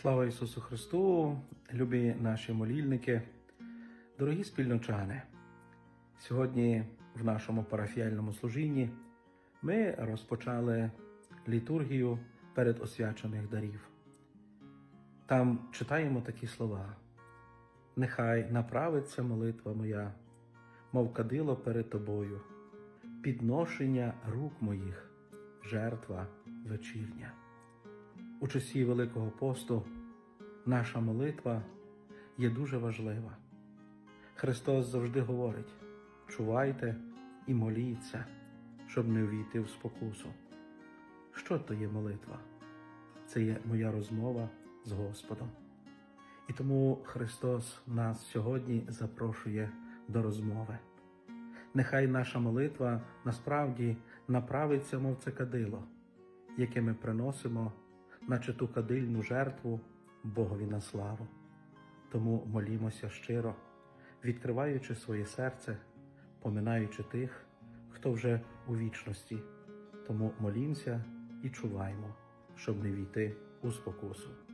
Слава Ісусу Христу, любі наші молільники, дорогі спільночани. Сьогодні в нашому парафіальному служінні ми розпочали літургію перед освячених дарів. Там читаємо такі слова: Нехай направиться молитва моя, мов кадило перед тобою, підношення рук моїх, жертва вечірня. У часі Великого посту наша молитва є дуже важлива. Христос завжди говорить: чувайте і моліться, щоб не увійти в спокусу. Що то є молитва? Це є моя розмова з Господом. І тому Христос нас сьогодні запрошує до розмови. Нехай наша молитва насправді направиться, мов це кадило, яке ми приносимо, наче ту кадильну жертву Богові на славу. Тому молімося щиро, відкриваючи своє серце, поминаючи тих, хто вже у вічності. Тому молімося і чуваймо, щоб не війти у спокусу.